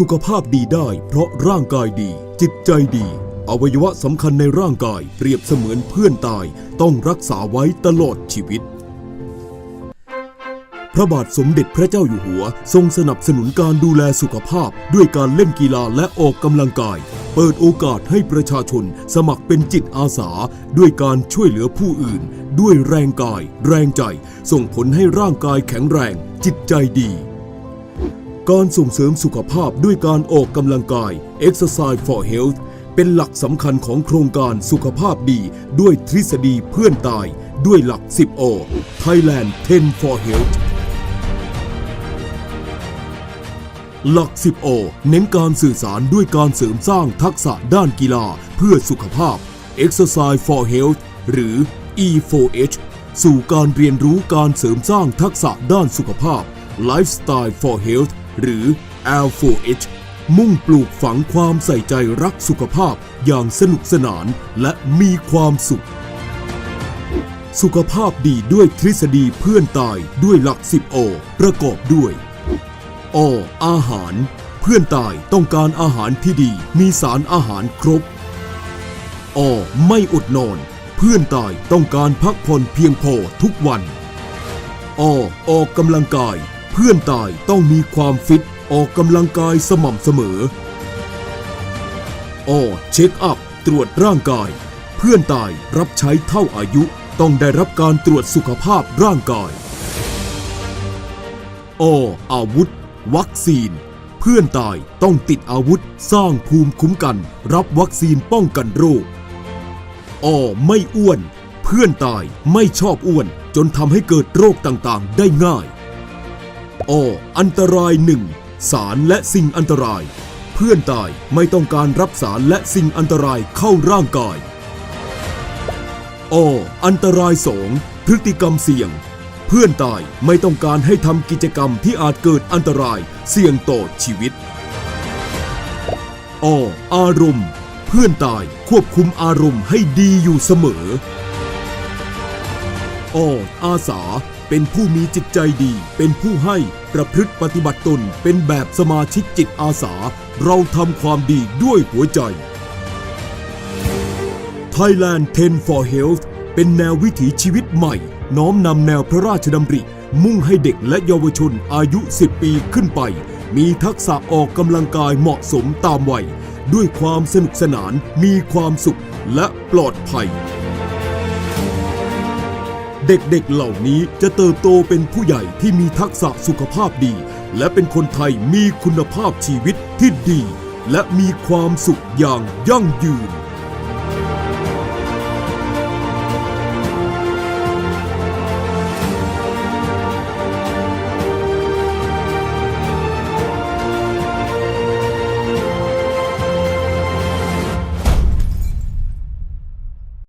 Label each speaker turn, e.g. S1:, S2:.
S1: สุขภาพดีได้เพราะร่างกายดี จิตใจดี อวัยวะสำคัญในร่างกายเปรียบเสมือนเพื่อนตาย ต้องรักษาไว้ตลอดชีวิต พระบาทสมเด็จพระเจ้าอยู่หัว ทรงสนับสนุนการดูแลสุขภาพ ด้วยการเล่นกีฬาและออกกำลังกาย เปิดโอกาสให้ประชาชนสมัครเป็นจิตอาสา ด้วยการช่วยเหลือผู้อื่น ด้วยแรงกาย แรงใจ ส่งผลให้ร่างกายแข็งแรง จิตใจดี การส่งเสริมสุขภาพด้วยการออกกำลังกาย Exercise for Health เป็นหลักสำคัญของโครงการสุขภาพดีด้วยทฤษฎีเพื่อนตายด้วยหลัก 10 O Thailand 10 for Health หลัก 10 O เน้นการสื่อสารด้วยการเสริมสร้างทักษะด้านกีฬาเพื่อสุขภาพ Exercise for Health หรือ E4H สู่การเรียนรู้การเสริมสร้างทักษะด้านสุขภาพ Lifestyle for Health หรือ L4H มุ่งปลูกฝังความใส่ใจรักสุขภาพอย่างสนุกสนานและมีความสุข สุขภาพดีด้วยทฤษฎีเพื่อนตายด้วยหลัก 10 O ประกอบด้วยออาหาร เพื่อนตายต้องการอาหารที่ดีมีสารอาหารครบอไม่อดนอน เพื่อนตายต้องการพักผ่อนเพียงพอทุกวันอออกกำลังกาย พื่อนตายต้องมีความฟิตออกกำลังกายสม่ำเสมออเช็คอัพ ตรวจร่างกาย เพื่อนตายรับใช้เท่าอายุต้องได้รับการตรวจสุขภาพร่างกายออาวุธ วัคซีน เพื่อนตายต้องติดอาวุธสร้างภูมิคุ้มกัน รับวัคซีนป้องกันโรคอไม่อ้วน เพื่อนตายไม่ชอบอ้วนจนทำให้เกิดโรคต่างๆ ได้ง่าย ออันตรายหนึ่งสารและสิ่งอันตราย เพื่อนตายไม่ต้องการรับสารและสิ่งอันตรายเข้าร่างกายออันตรายสองพฤติกรรมเสี่ยง เพื่อนตายไม่ต้องการให้ทำกิจกรรมที่อาจเกิดอันตรายเสี่ยงต่อชีวิตออารมณ์ เพื่อนตายควบคุมอารมณ์ให้ดีอยู่เสมอออาสา เป็นผู้มีจิตใจดี เป็นผู้ให้ประพฤติปฏิบัติตน เป็นแบบสมาชิกจิตอาสา เราทำความดีด้วยหัวใจ Thailand 10 for Health เป็นแนววิถีชีวิตใหม่ น้อมนำแนวพระราชดำริ มุ่งให้เด็กและเยาวชนอายุ 10 ปีขึ้นไป มีทักษะออกกำลังกายเหมาะสมตามวัย ด้วยความสนุกสนานมีความสุขและปลอดภัย เด็กๆเหล่านี้จะเติบโตเป็นผู้ใหญ่ที่มีทักษะสุขภาพดี และเป็นคนไทยมีคุณภาพชีวิตที่ดี และมีความสุขอย่างยั่งยืน